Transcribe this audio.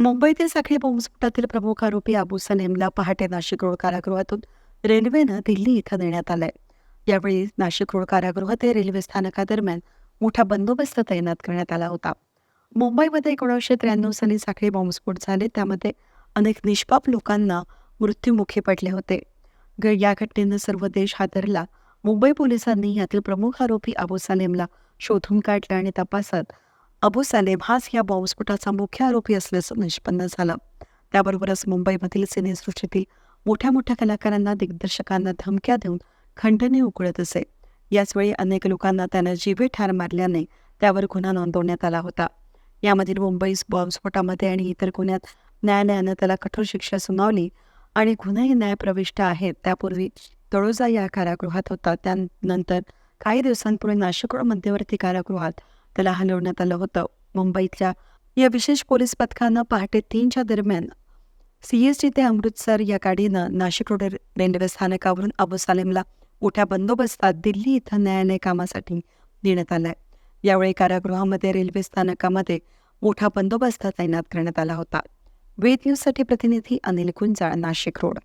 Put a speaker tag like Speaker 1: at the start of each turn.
Speaker 1: मुंबईतील साखळी बॉम्बस्फोटातील प्रमुख आरोपी अबू सलेमला पहाटे नाशिक रोड कारागृहातून रेल्वेनं दिल्ली इथं नेण्यात आलंय. यावेळी नाशिक रोड कारागृह ते रेल्वे स्थानकादरम्यान मोठा बंदोबस्त तैनात करण्यात आला होता. मुंबईमध्ये एकोणीसशे त्र्याण्णव साली साखळी बॉम्बस्फोट झाले त्यामध्ये अनेक निष्पाप लोकांना मृत्यूमुखी पडले होते. या घटनेनं सर्व देश हादरला. मुंबई पोलिसांनी यातील प्रमुख आरोपी अबू सलेमला शोधून काढलं आणि तपासात अबू सलेम हाच या बॉम्बस्फोटाचा मुख्य आरोपी असल्याचं निष्पन्न झालं. त्याबरोबरच मुंबईमधील सिनेसृष्टीतील मोठ्या मोठ्या कलाकारांना दिग्दर्शकांना धमक्या देऊन खंडणी उकळत असे. याचवेळी अनेक लोकांना त्यानं जीवे ठार मारल्याने त्यावर गुन्हा नोंदवण्यात आला होता. यामधील मुंबई बॉम्बस्फोटामध्ये आणि इतर गुन्ह्यात न्यायालयानं त्याला कठोर शिक्षा सुनावली आणि गुन्हेही न्यायप्रविष्ट आहेत. त्यापूर्वी तळोजा या कारागृहात होता. त्यानंतर काही दिवसांपूर्वी नाशिक मध्यवर्ती कारागृहात त्याला हलवण्यात आलं होतं. मुंबईतल्या या विशेष पोलीस पथकानं पहाटे तीनच्या दरम्यान सीएसटी ते अमृतसर या गाडीनं नाशिक रोड रेल्वे स्थानकावरून अबू सालेमला मोठ्या बंदोबस्तात दिल्ली इथं न्यायालय कामासाठी देण्यात आलाय. यावेळी कारागृहामध्ये रेल्वे स्थानकामध्ये मोठा बंदोबस्त तैनात करण्यात आला होता. वेद न्यूजसाठी प्रतिनिधी अनिल गुंजाळ नाशिक रोड.